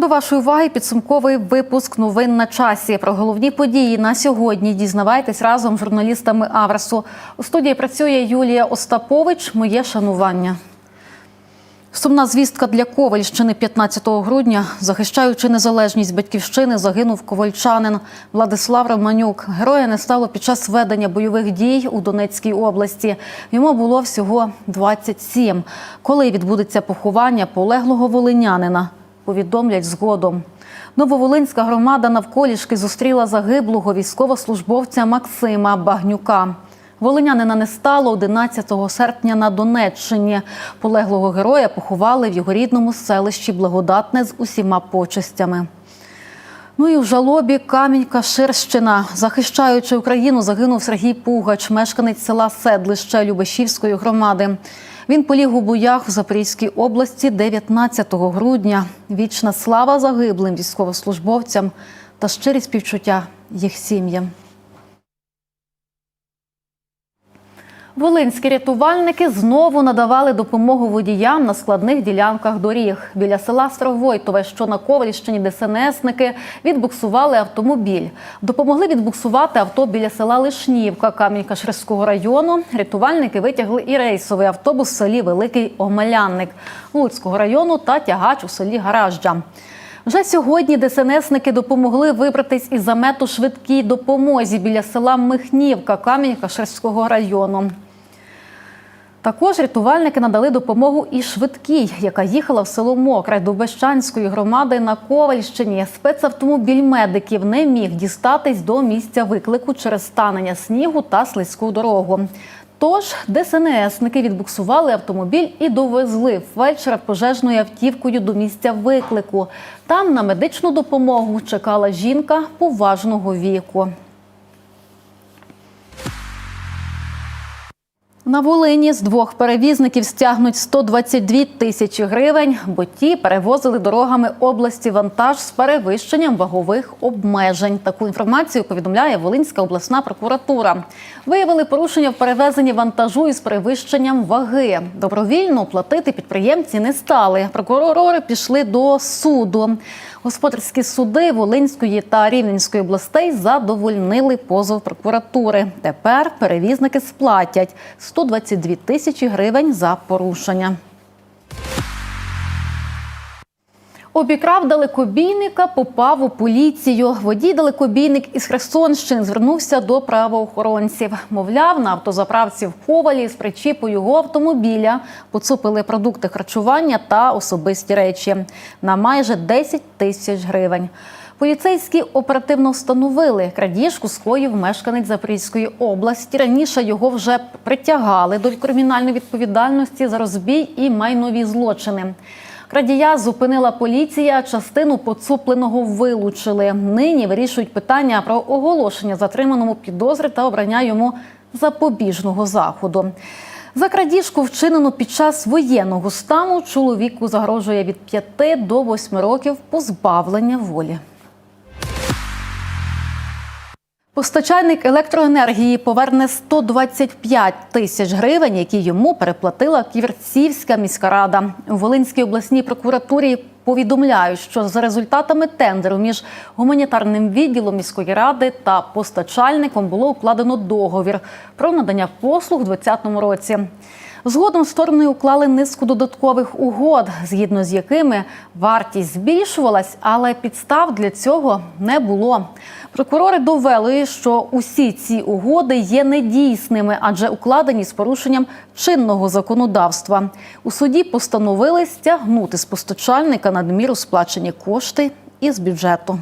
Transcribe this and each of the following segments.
До вашої уваги підсумковий випуск новин на часі. Про головні події на сьогодні дізнавайтесь разом з журналістами Авресу. У студії працює Юлія Остапович. Моє шанування. Сумна звістка для Ковальщини 15 грудня, захищаючи незалежність батьківщини, загинув ковальчанин Владислав Романюк. Героя не стало під час ведення бойових дій у Донецькій області. Йому було всього 27. Коли відбудеться поховання полеглого волинянина, повідомлять згодом. Нововолинська громада навколішки зустріла загиблого військовослужбовця Максима Багнюка. Волинянина не стало 11 серпня на Донеччині. Полеглого героя поховали в його рідному селищі Благодатне з усіма почестями. Ну і в жалобі Камінька Ширщина. Захищаючи Україну, загинув Сергій Пугач, мешканець села Седлище Любешівської громади. Він поліг у боях в Запорізькій області 19 грудня. Вічна слава загиблим військовослужбовцям та щирі співчуття їх сім'ям. Волинські рятувальники знову надавали допомогу водіям на складних ділянках доріг. Біля села Старовойтове, що на Ковальщині, ДСНСники відбуксували автомобіль. Допомогли відбуксувати авто біля села Лишнівка Камінь-Каширського району. Рятувальники витягли і рейсовий автобус в селі Великий Омелянник Луцького району та тягач у селі Гаражджа. Вже сьогодні ДСНСники допомогли вибратись із замету швидкій допомозі біля села Михнівка Камінь-Каширського району. Також рятувальники надали допомогу і швидкій, яка їхала в село Мокре до Бещанської громади на Ковальщині. Спецавтомобіль медиків не міг дістатись до місця виклику через станення снігу та слизьку дорогу. Тож ДСНСники відбуксували автомобіль і довезли фельдшера пожежною автівкою до місця виклику. Там на медичну допомогу чекала жінка поважного віку. На Волині з двох перевізників стягнуть 122 тисячі гривень, бо ті перевозили дорогами області вантаж з перевищенням вагових обмежень. Таку інформацію повідомляє Волинська обласна прокуратура. Виявили порушення в перевезенні вантажу із перевищенням ваги. Добровільно платити підприємці не стали. Прокурори пішли до суду. Господарські суди Волинської та Рівненської областей задовольнили позов прокуратури. Тепер перевізники сплатять 122 тисячі гривень за порушення. Обікрав далекобійника, попав у поліцію. Водій далекобійник із Херсонщини звернувся до правоохоронців. Мовляв, на автозаправці в Ковалі з причіпу його автомобіля поцупили продукти харчування та особисті речі на майже 10 тисяч гривень. Поліцейські оперативно встановили крадіжку скоїв мешканець Запорізької області. Раніше його вже притягали до кримінальної відповідальності за розбій і майнові злочини. Крадія зупинила поліція, частину поцупленого вилучили. Нині вирішують питання про оголошення затриманому підозри та обрання йому запобіжного заходу. За крадіжку, вчинену під час воєнного стану, чоловіку загрожує від 5 до 8 років позбавлення волі. Постачальник електроенергії поверне 125 тисяч гривень, які йому переплатила Ківерцівська міська рада. У Волинській обласній прокуратурі повідомляють, що за результатами тендеру між гуманітарним відділом міської ради та постачальником було укладено договір про надання послуг у 2020 році. Згодом сторони уклали низку додаткових угод, згідно з якими вартість збільшувалась, але підстав для цього не було. Прокурори довели, що усі ці угоди є недійсними, адже укладені з порушенням чинного законодавства. У суді постановили стягнути з постачальника надміру сплачені кошти із бюджету.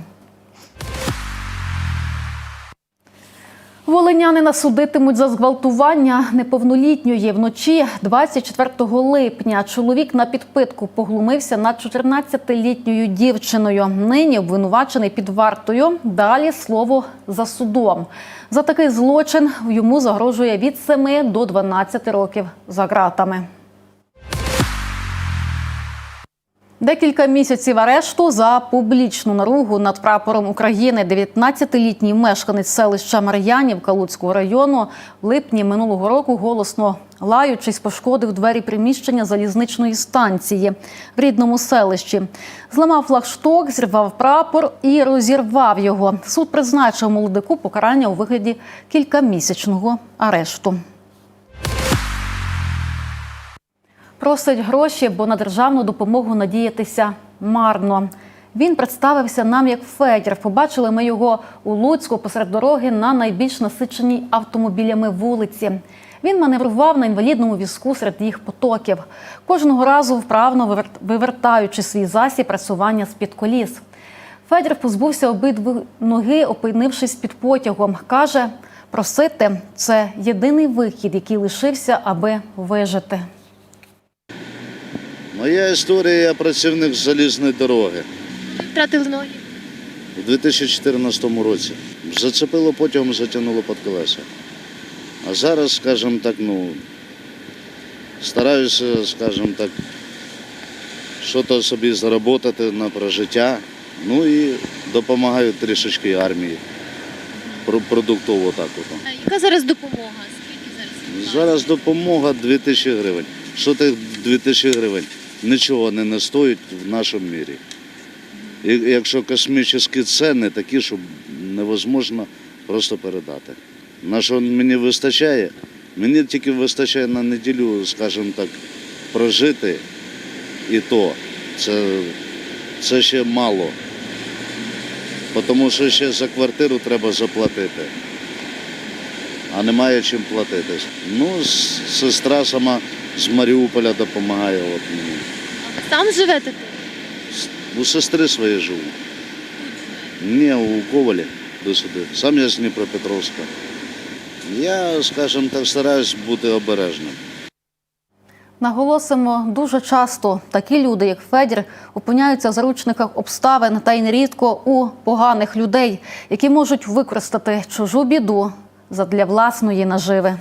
Волинянина судитимуть за зґвалтування неповнолітньої вночі 24 липня. Чоловік на підпитку поглумився над 14-літньою дівчиною. Нині обвинувачений під вартою. Далі слово за судом. За такий злочин йому загрожує від 7 до 12 років за ґратами. Декілька місяців арешту за публічну наругу над прапором України. 19-літній мешканець селища Мар'янівка Луцького району в липні минулого року голосно лаючись пошкодив двері приміщення залізничної станції в рідному селищі. Зламав флагшток, зірвав прапор і розірвав його. Суд призначив молодику покарання у вигляді кількамісячного арешту. Просить гроші, бо на державну допомогу надіятися марно. Він представився нам як Федір. Побачили ми його у Луцьку посеред дороги на найбільш насиченій автомобілями вулиці. Він маневрував на інвалідному візку серед їх потоків, кожного разу вправно вивертаючи свій засіб працювання з-під коліс. Федір позбувся обидві ноги, опинившись під потягом. Каже, просити це єдиний вихід, який лишився, аби вижити. Моя історія я працівник залізної дороги Втратили ноги. у 2014 році. Зацепило потягом, затягнуло під колеса. А зараз, скажімо так, ну, стараюся, скажімо так, щось собі заробити на прожиття. Ну і допомагаю трішечки армії. Продуктово так. От. А яка зараз допомога? Скільки зараз? Зараз допомога 2000 гривень. Що тих 2000 гривень? Нічого не не стоїть в нашому мірі. І Якщо космічні ціни такі, що невозможно просто передати. На що мені вистачає? Мені тільки вистачає на неділю, скажімо так, прожити і то. Це, це ще мало. Тому що ще за квартиру треба заплатити а немає чим платити. Ну, сестра сама з Маріуполя допомагає. От мені. Сам живете У сестри своєї живу. Ні, у Ковалі до сюди. Сам я з Дніпропетровська. Я, скажімо так, стараюсь бути обережним. Наголосимо, дуже часто такі люди, як Федір, опиняються в заручниках обставин та й нерідко у поганих людей, які можуть використати чужу біду задля власної наживи.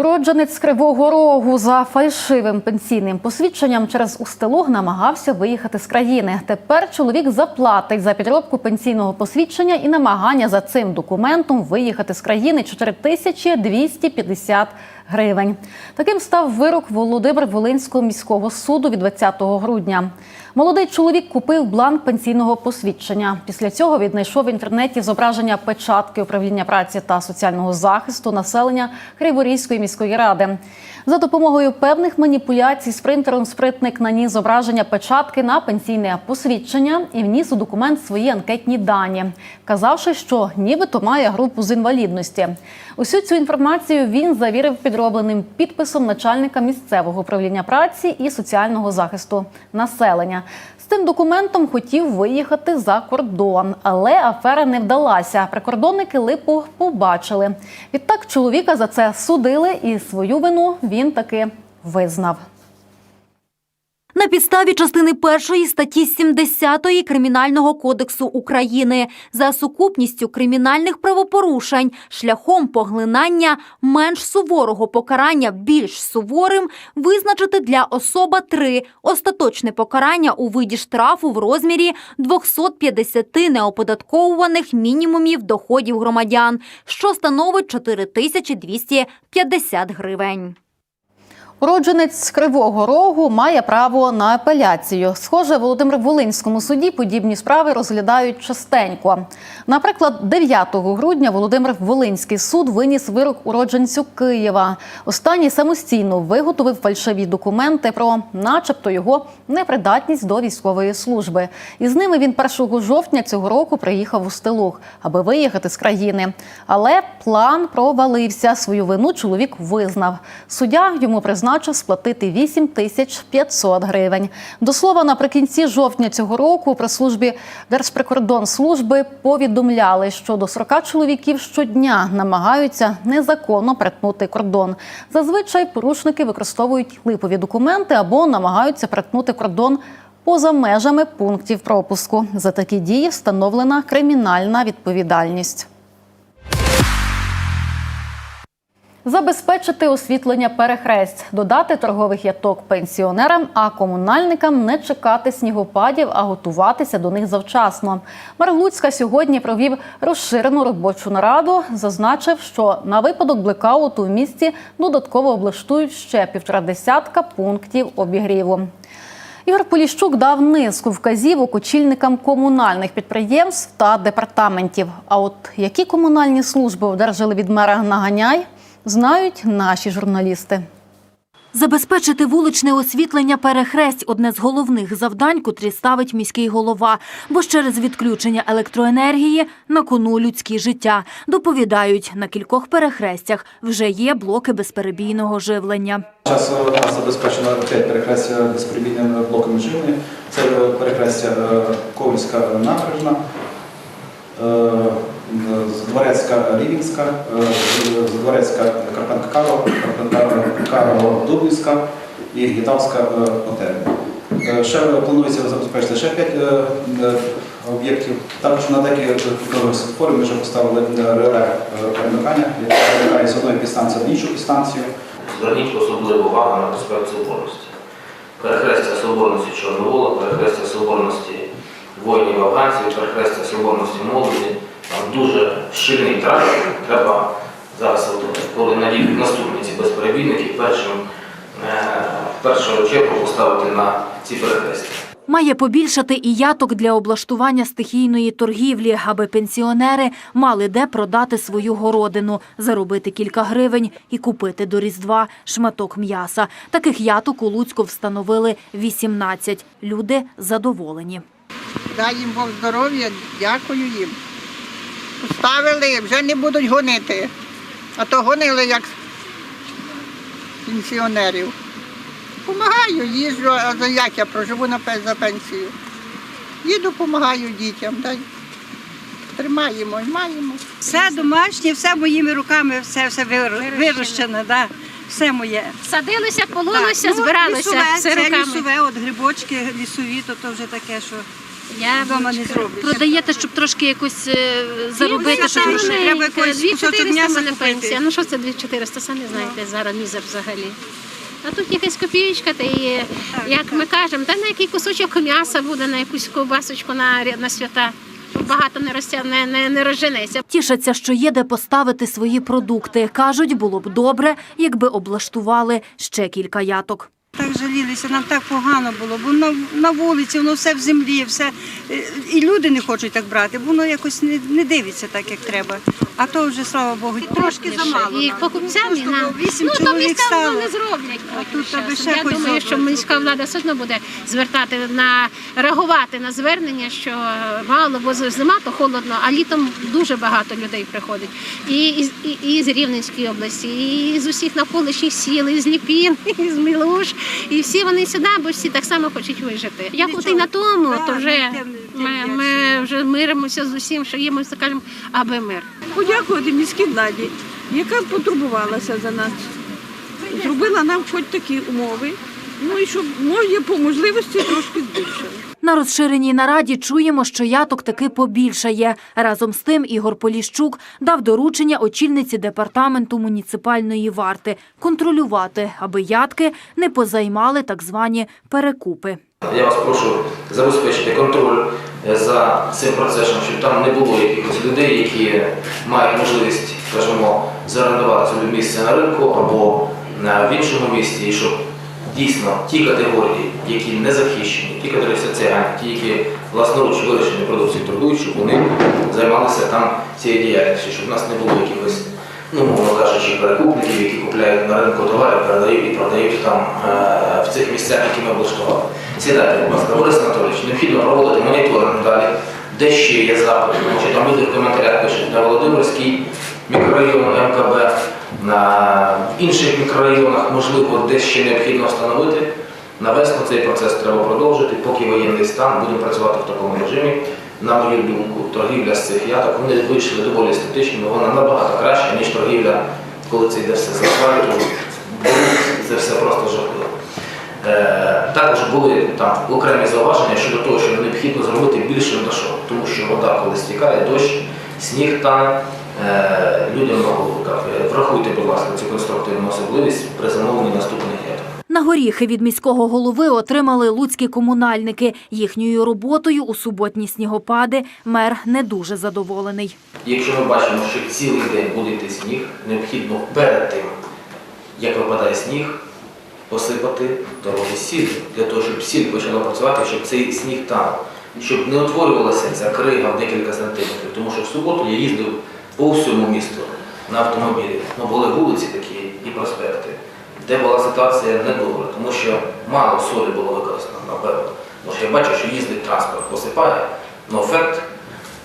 Уродженець Кривого Рогу за фальшивим пенсійним посвідченням через Устилуг намагався виїхати з країни. Тепер чоловік заплатить за підробку пенсійного посвідчення і намагання за цим документом виїхати з країни 4250 гривень. Таким став вирок Володимир Волинського міського суду від 20 грудня. Молодий чоловік купив бланк пенсійного посвідчення. Після цього віднайшов в інтернеті зображення печатки управління праці та соціального захисту населення Криворізької міської ради. За допомогою певних маніпуляцій з принтером спритник наніс зображення печатки на пенсійне посвідчення і вніс у документ свої анкетні дані, казавши, що нібито має групу з інвалідності. Усю цю інформацію він завірив підробленим підписом начальника місцевого управління праці і соціального захисту населення. З цим документом хотів виїхати за кордон, але афера не вдалася. Прикордонники липу побачили. Відтак чоловіка за це судили, і свою вину він таки визнав. На підставі частини першої статті 70 Кримінального кодексу України за сукупністю кримінальних правопорушень шляхом поглинання менш суворого покарання більш суворим визначити для особа 3 остаточне покарання у виді штрафу в розмірі 250 неоподатковуваних мінімумів доходів громадян, що становить 4250 гривень. Уродженець Кривого Рогу має право на апеляцію. Схоже, в Володимир Волинському суді подібні справи розглядають частенько. Наприклад, 9 грудня Володимир Волинський суд виніс вирок уродженцю Києва. Останній самостійно виготовив фальшиві документи про, начебто, його непридатність до військової служби. І з ними він 1 жовтня цього року приїхав у Стилух, аби виїхати з країни. Але план провалився. Свою вину чоловік визнав. Суддя йому призначив сплатити 8 тисяч 500 гривень. До слова, наприкінці жовтня цього року при службі Держприкордонслужби повідомляли, що до 40 чоловіків щодня намагаються незаконно перетнути кордон. Зазвичай порушники використовують липові документи або намагаються перетнути кордон поза межами пунктів пропуску. За такі дії встановлена кримінальна відповідальність. Забезпечити освітлення перехресть, додати торгових яток пенсіонерам, а комунальникам не чекати снігопадів, а готуватися до них завчасно. Мер Луцька сьогодні провів розширену робочу нараду. Зазначив, що на випадок блекауту в місті додатково облаштують ще півтора десятка пунктів обігріву. Ігор Поліщук дав низку вказівок очільникам комунальних підприємств та департаментів. А от які комунальні служби одержали від мера наганяй, знають наші журналісти. Забезпечити вуличне освітлення перехресть – одне з головних завдань, котрі ставить міський голова. Бо ж через відключення електроенергії на кону людські життя. Доповідають, на кількох перехрестях вже є блоки безперебійного живлення. Зараз у нас забезпечено 5 перехрестя безпримітними блоками живлення. Це перехрестя е, Ковальська набережна, е, Дворецька Рівінська, е, Дворецька Карпенка Каро, Карпенка Каро Дубівська і Гітавська е, Отель. Е, Ще планується забезпечити ще 5 об'єктів. Також на деяких світофорів ми вже поставили е, реле е, перемикання, яке перемикає з одної підстанції в іншу підстанцію. Зверніть особливу увагу на проспект Соборності. Перехрестя Соборності Чорновола, перехрестя Соборності воїнів афганців, перехрестя Соборності молоді. Там дуже ширний трафік. Треба зараз, от, коли надійдуть наступні ці безперебійники, першим, е, в першу чергу поставити на ці перехрестя. Має побільшати і яток для облаштування стихійної торгівлі, аби пенсіонери мали де продати свою городину, заробити кілька гривень і купити до Різдва шматок м'яса. Таких яток у Луцьку встановили 18. Люди задоволені. Дай їм Бог здоров'я, дякую їм. Поставили, вже не будуть гонити. А то гонили як пенсіонерів. Помагаю, їжджу, а за як я проживу на за пенсію. Їду, допомагаю дітям. Дай. Тримаємо і маємо. Все домашнє, все моїми руками, все, все вир- вирощене, да. все моє. Садилися, Так, пололися, ну, лісове, все це руками. лісове, от грибочки лісові, то, то вже таке, що Я вдома не зробиш. Продаєте, щоб трошки якось е, заробити, ну, щоб це грошей. треба якось кусочок м'яса мене купити. пенсія. Ну що це 2400, самі знаєте, зараз мізер взагалі. А тут якась копійка, та і, як ми кажемо, та на який кусочок м'яса буде, на якусь ковбасочку на, ря- на свята. Багато не розтя... не, не, не розженеться. Тішаться, що є де поставити свої продукти. Кажуть, було б добре, якби облаштували ще кілька яток. Так жалілися, нам так погано було, бо на, на вулиці воно все в землі, все. е, І люди не хочуть так брати, бо воно якось не, не дивиться так, як треба. А то вже, слава Богу, трошки замало. І нам. покупцям, і нам. Вісім ну, то міська не зроблять. А тут аби ще Я думаю, що міська влада все одно буде звертати на реагувати на звернення, що мало, бо зима то холодно, а літом дуже багато людей приходить. І, і, і, і з Рівненської області, і з усіх навколишніх сіл, і з Ліпін, і з Мілуш. І всі вони сюди, бо всі так само хочуть вижити. Як от і на тому, то вже ми ми, ми вже миримося з усім, що є, ми кажемо, аби мир. подякувати міській владі, яка потурбувалася за нас. Зробила нам хоч такі умови. Ну і щоб може по можливості трошки збільшили. На розширеній нараді чуємо, що яток таки побільшає. Разом з тим Ігор Поліщук дав доручення очільниці департаменту муніципальної варти контролювати, аби ятки не позаймали так звані перекупи. Я вас прошу забезпечити контроль е, за цим процесом, щоб там не було якихось людей, які мають можливість, скажімо, зорендувати собі місце на ринку або на- в іншому місці, і щоб дійсно ті категорії, які не захищені, ті категорії соціальні, ті, які власноруч вирішені продукції торгують, щоб вони займалися там цією діяльністю, щоб в нас не було якихось, ну, мовно кажучи, перекупників, які купляють на ринку товари, передають і продають там е, в цих місцях, які ми облаштували. Сідайте, будь ласка, Борис Анатолійович, необхідно проводити моніторинг далі, де ще є запити, чи там люди в коментарях пишуть на Володимирський мікрорайон МКБ, на інших мікрорайонах, можливо, де ще необхідно встановити. На весну цей процес треба продовжити, поки воєнний стан, будемо працювати в такому режимі. На мою думку, торгівля з цих яток, вони вийшли доволі естетичними, вона набагато краща, ніж торгівля, коли це йде все з асфальту. Це все просто жахливо. Е, Також були там окремі зауваження щодо того, що необхідно зробити більше дошок, тому що вода, коли стікає, дощ, сніг тане, людям на. Е, Врахуйте, будь ласка, цю конструктивну особливість при замовленні наступних яток. На горіхи від міського голови отримали луцькі комунальники. Їхньою роботою у суботні снігопади мер не дуже задоволений. Якщо ми бачимо, що цілий день буде йти сніг, необхідно перед тим, як випадає сніг, посипати дороги сіллю, для того, щоб сіль почала працювати, щоб цей сніг танув, щоб не утворювалася ця крига в декілька сантиметрів. Тому що в суботу я їздив по всьому місту на автомобілі. Ну, були вулиці такі і проспекти, де була ситуація недобра, тому що мало солі було використано, напевно. Тому що я бачу, що їздить транспорт, посипає, але ефект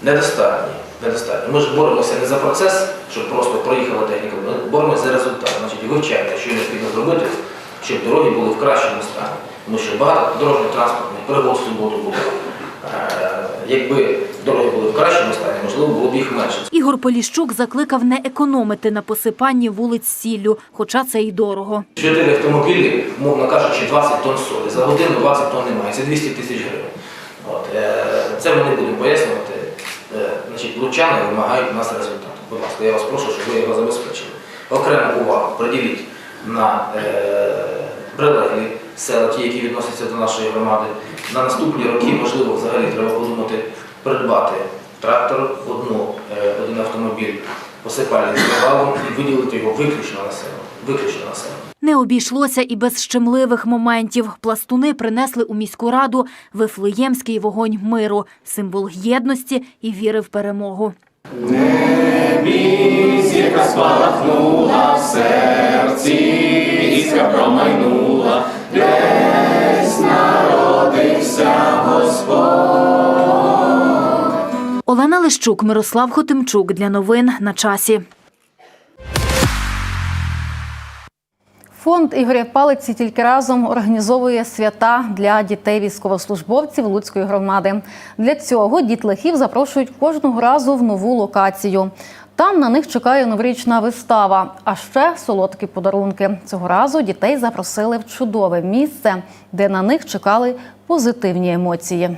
недостатній. недостатній. Ми ж боремося не за процес, щоб просто проїхала техніка, ми боремося за результат. Значить, і вивчаєте, що необхідно зробити, щоб дороги були в кращому стані. Тому що багато дорожньо-транспортних пригод в суботу було. Е, Якби було б їх менше. Ігор Поліщук закликав не економити на посипанні вулиць сіллю, хоча це й дорого. Чотири автомобілі, мовно кажучи, 20 тонн солі. За годину 20 тонн немає, це 200 тисяч гривень. От, е, це ми не будемо пояснювати. Е, Значить, лучани вимагають у нас результату. Будь ласка, я вас прошу, щоб ви його забезпечили. Окрему увагу приділіть на е, прилеглі села, ті, які відносяться до нашої громади. На наступні роки, можливо, взагалі треба подумати придбати трактор, одну, е, один автомобіль посипальний з навалом і виділити його виключно на село. Виключно на село. Не обійшлося і без щемливих моментів. Пластуни принесли у міську раду вифлеємський вогонь миру, символ єдності і віри в перемогу. Олена Лищук, Мирослав Хотимчук для новин на часі. Фонд Ігоря Палиці тільки разом організовує свята для дітей військовослужбовців Луцької громади. Для цього дітлахів запрошують кожного разу в нову локацію. Там на них чекає новорічна вистава, а ще солодкі подарунки. Цього разу дітей запросили в чудове місце, де на них чекали позитивні емоції.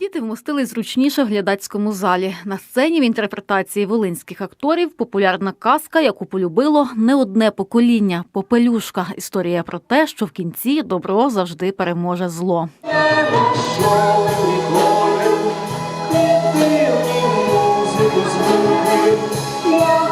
Діти вмостились зручніше в глядацькому залі. На сцені в інтерпретації волинських акторів популярна казка, яку полюбило не одне покоління. Попелюшка. Історія про те, що в кінці добро завжди переможе зло. А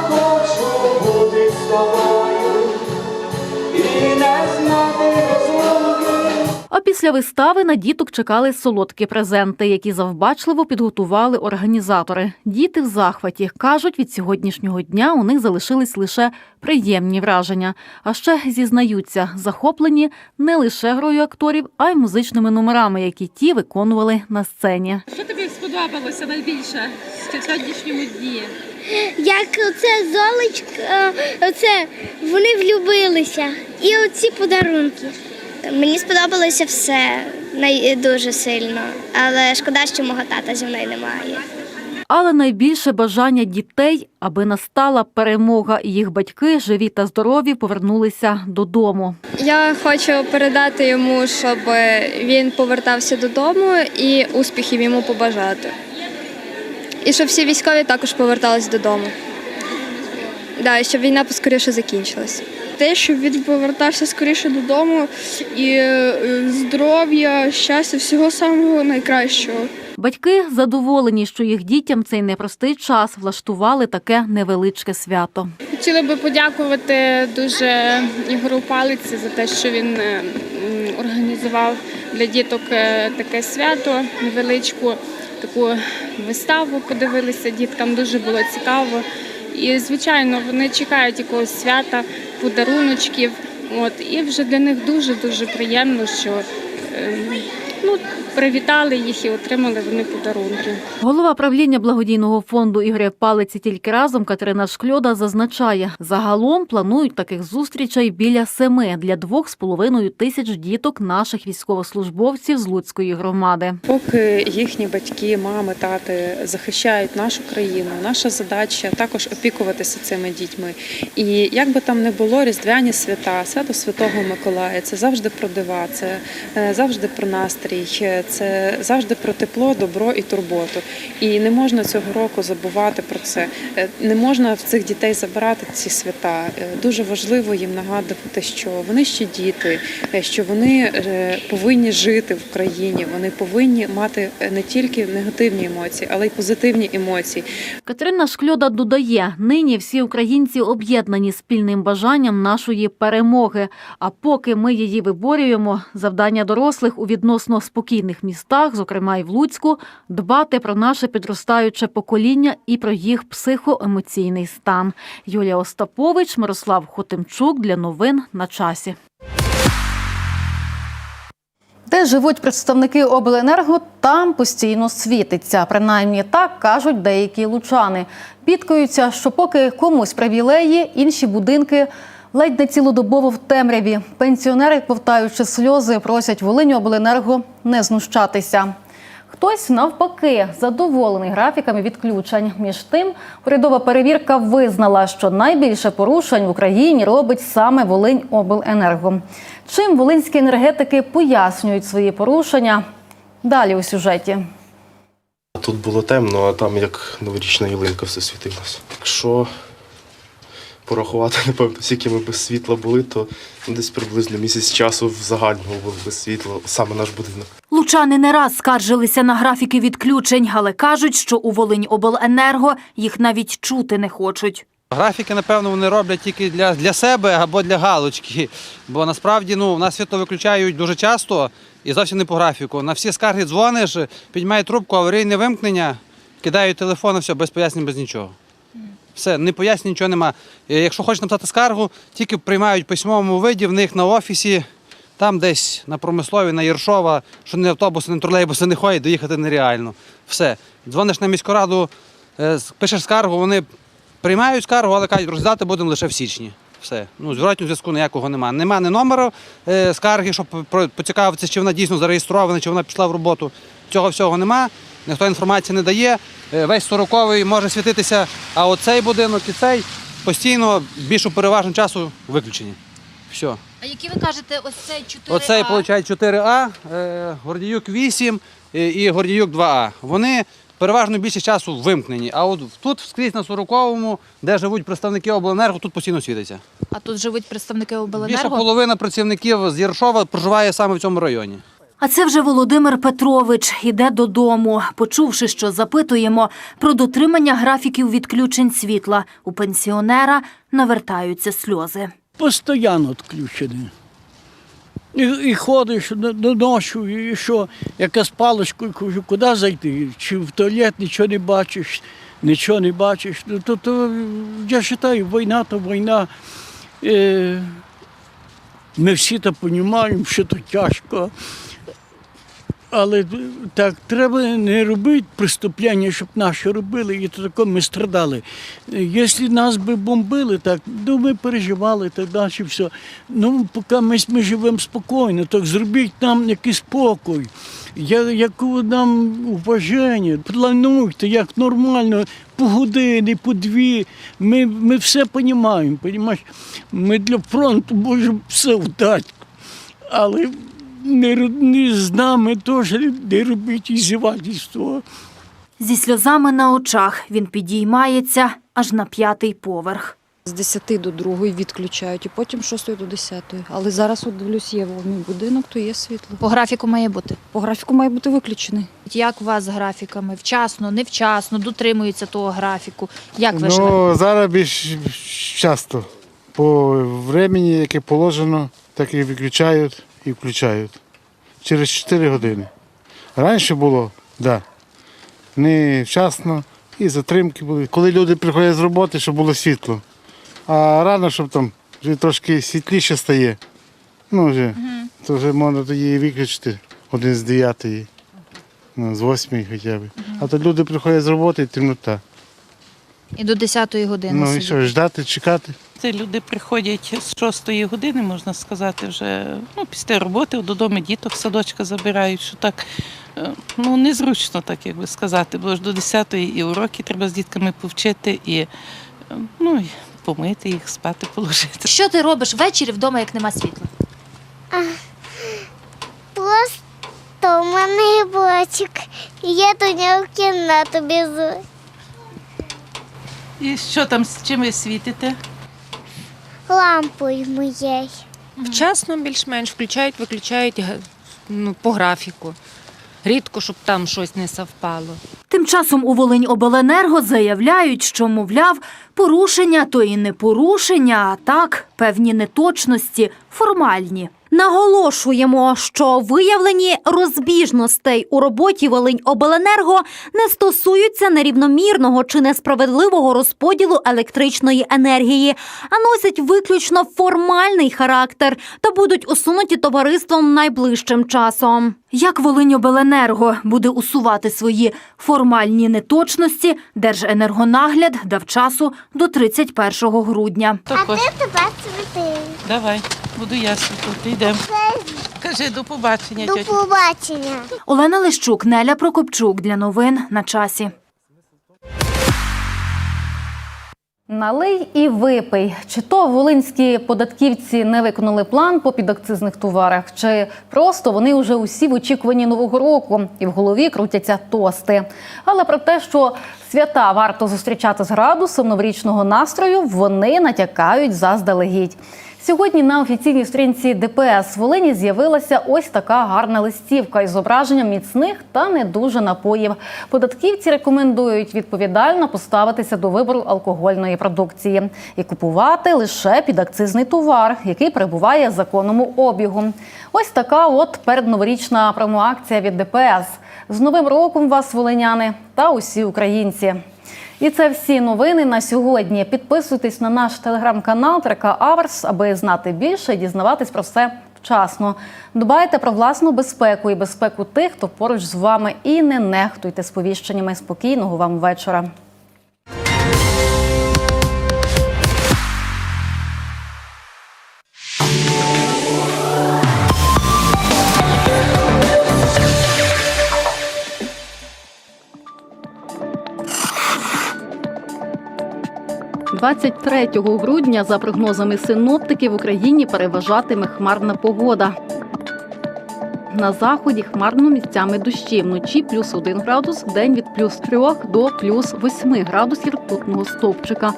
після вистави на діток чекали солодкі презенти, які завбачливо підготували організатори. Діти в захваті кажуть, від сьогоднішнього дня у них залишились лише приємні враження. А ще зізнаються, захоплені не лише грою акторів, а й музичними номерами, які ті виконували на сцені. Що тобі сподобалося найбільше в сьогоднішньому дні? Як оце золочко, оце вони влюбилися. І оці подарунки. Мені сподобалося все дуже сильно, але шкода, що мого тата зі мною немає. Але найбільше бажання дітей, аби настала перемога, і їх батьки, живі та здорові, повернулися додому. Я хочу передати йому, щоб він повертався додому і успіхів йому побажати. І щоб всі військові також повертались додому. Да, і щоб війна поскоріше закінчилась. Те, щоб він повертався скоріше додому і е, здоров'я, щастя, всього самого найкращого. Батьки задоволені, що їх дітям цей непростий час влаштували таке невеличке свято. Хотіла би подякувати дуже Ігору Палиці за те, що він е, організував для діток е, таке свято, невеличку таку виставу подивилися. Діткам дуже було цікаво. І, звичайно, вони чекають якогось свята, подаруночків. От, і вже для них дуже-дуже приємно, що е, ну, привітали їх і отримали вони подарунки. Голова правління благодійного фонду Ігоря Палиці тільки разом Катерина Шкльода зазначає, загалом планують таких зустрічей біля семи для двох з половиною тисяч діток наших військовослужбовців з Луцької громади. Поки їхні батьки, мами, тати захищають нашу країну, наша задача також опікуватися цими дітьми. І як би там не було, різдвяні свята, свято Святого Миколая, це завжди про дива, це е, завжди про настрій. Настрій, це завжди про тепло, добро і турботу. І не можна цього року забувати про це. Е, Не можна в цих дітей забирати ці свята. Е, Дуже важливо їм нагадувати, що вони ще діти, е, що вони повинні жити в країні. Вони повинні мати не тільки негативні емоції, але й позитивні емоції. Катерина Шкльода додає, нині всі українці об'єднані спільним бажанням нашої перемоги. А поки ми її виборюємо, завдання дорослих у відносно спокійних містах, зокрема і в Луцьку, дбати про наше підростаюче покоління і про їх психоемоційний стан. Юлія Остапович, Мирослав Хотимчук для новин на часі. Де живуть представники обленерго, там постійно світиться. Принаймні так кажуть деякі лучани. Бідкаються, що поки комусь привілеї, інші будинки ледь не цілодобово в темряві. Пенсіонери, ковтаючи сльози, просять Волиньобленерго не знущатися. Хтось навпаки задоволений графіками відключень. Між тим, урядова перевірка визнала, що найбільше порушень в Україні робить саме Волиньобленерго. Чим волинські енергетики пояснюють свої порушення? Далі у сюжеті. Тут було темно, а там як новорічна ялинка все світилося. Якщо порахувати, напевно, скільки ми без світла були, то десь приблизно місяць часу в загальному було без світла, саме наш будинок. Лучани не раз скаржилися на графіки відключень, але кажуть, що у Волиньобленерго їх навіть чути не хочуть. Графіки, напевно, вони роблять тільки для, для себе або для галочки. Бо насправді ну, нас світло виключають дуже часто і зовсім не по графіку. На всі скарги дзвониш, піднімають трубку, аварійне вимкнення, кидають телефон, і все, без пояснень, без нічого. Все, не пояснень, нічого нема. Е, Якщо хочеш написати скаргу, тільки приймають в письмовому виді в них на офісі, там десь на промислові, на Єршова, що не автобуси, не тролейбуси не ходять, доїхати нереально. Все. Дзвониш на міську раду, е, пишеш скаргу, вони приймають скаргу, але кажуть, роздати будемо лише в січні. Все. Ну, зворотнього зв'язку ніякого немає. Нема ні номеру е, скарги, щоб поцікавитися, чи вона дійсно зареєстрована, чи вона пішла в роботу. Цього всього нема, ніхто інформації не дає. Е, весь 40-й може світитися, а оцей будинок і цей постійно більшу переважну часу виключені. Все. А які ви кажете, ось цей 4 Оцей, виходить, 4А, е, Гордіюк 8 е, і Гордіюк 2А. Вони переважно більше часу вимкнені. А от тут скрізь на 40-му, де живуть представники обленерго, тут постійно світиться. А тут живуть представники Більша половина працівників з Єршова проживає саме в цьому районі. А це вже Володимир Петрович іде додому, почувши, що запитуємо про дотримання графіків відключень світла. У пенсіонера навертаються сльози. Постоянно відключений. І, і ходиш до, до і що, якась паличкою, кажу, куди зайти? Чи в туалет нічого не бачиш, нічого не бачиш. Ну, то, то я вважаю, війна то війна. Е, ми всі то розуміємо, що то тяжко. Але так треба не робити преступлення, щоб наші робили, і то тако ми страдали. Якщо нас би бомбили, так ну ми переживали так далі. Все. Ну, поки ми, ми живемо спокійно, так зробіть нам якийсь спокій, я- нам уваження, плануйте, як нормально, по годині, по дві. Ми, ми все розуміємо, розумієш? Ми для фронту можемо все вдати. Але не, не з нами теж не робіть іздівательство. Зі сльозами на очах він підіймається аж на п'ятий поверх. З 10 до 2 відключають, і потім 6 до 10. Але зараз от дивлюсь, є мій будинок, то є світло. По графіку має бути. По графіку має бути виключений. Як у вас з графіками? Вчасно, невчасно, дотримуються того графіку. Як ви живете? Ну, зараз більш часто. По времени, яке положено, так і виключають і включають. Через 4 години. Раніше було, да. Не вчасно і затримки були. Коли люди приходять з роботи, щоб було світло. А рано, щоб там вже трошки світліше стає. Ну, вже, то вже можна тоді виключити один з дев'ятої, ну, з восьмої хоча б. А то люди приходять з роботи і темнота. І до 10-ї години Ну і сидять. що, ждати, чекати? Це люди приходять з 6 години, можна сказати, вже ну, після роботи додому діток садочка забирають, що так е, ну, незручно, так як би сказати, бо ж до 10-ї і уроки треба з дітками повчити, і, е, ну, і помити їх, спати положити. Що ти робиш ввечері вдома, як нема світла? Просто Тато, у мене є бочик. І я до нього в кімнату біжу. І що там, з чим ви світите? Лампою моєю. Вчасно більш-менш включають, виключають ну, по графіку. Рідко, щоб там щось не совпало. Тим часом у Волиньобленерго заявляють, що, мовляв, порушення то і не порушення, а так, певні неточності, формальні. Наголошуємо, що виявлені розбіжностей у роботі Волиньобленерго не стосуються нерівномірного чи несправедливого розподілу електричної енергії, а носять виключно формальний характер та будуть усунуті товариством найближчим часом. Як Волиньобленерго буде усувати свої формальні неточності, Держенергонагляд дав часу до 31 грудня. А ти тебе цвіти. Давай, буду я світити. Йдемо. Кажи до побачення, До побачення. Олена Лищук, Неля Прокопчук для новин на часі. Налий і випий. Чи то волинські податківці не виконали план по підакцизних товарах, чи просто вони вже усі в очікуванні нового року і в голові крутяться тости. Але про те, що свята варто зустрічати з градусом новорічного настрою, вони натякають заздалегідь. Сьогодні на офіційній сторінці ДПС Волині з'явилася ось така гарна листівка із зображенням міцних та не дуже напоїв. Податківці рекомендують відповідально поставитися до вибору алкогольної продукції і купувати лише підакцизний товар, який перебуває законному обігу. Ось така от передноворічна промоакція від ДПС. З новим роком вас, волиняни, та усі українці. І це всі новини на сьогодні. Підписуйтесь на наш телеграм-канал Трека Аверс, аби знати більше і дізнаватись про все вчасно. Дбайте про власну безпеку і безпеку тих, хто поруч з вами, і не нехтуйте сповіщеннями. Спокійного вам вечора. – 23 грудня, за прогнозами синоптиків, в Україні переважатиме хмарна погода. На заході хмарно місцями дощі. Вночі плюс 1 градус, вдень від плюс 3 до плюс 8 градусів ртутного стовпчика.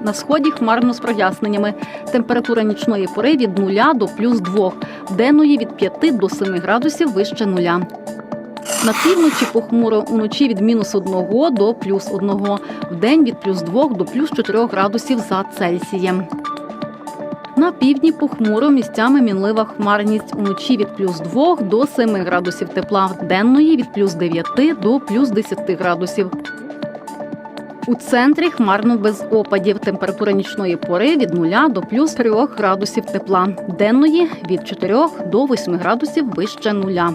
На сході хмарно з проясненнями. Температура нічної пори від 0 до плюс 2, денної від 5 до 7 градусів вище нуля. На півночі похмуро уночі від мінус 1 до плюс 1, вдень від плюс 2 до плюс 4 градусів за Цельсієм. На півдні похмуро місцями мінлива хмарність уночі від плюс 2 до 7 градусів тепла, денної від плюс 9 до плюс 10 градусів. У центрі хмарно без опадів. Температура нічної пори від 0 до плюс 3 градусів тепла, денної від 4 до 8 градусів вище нуля.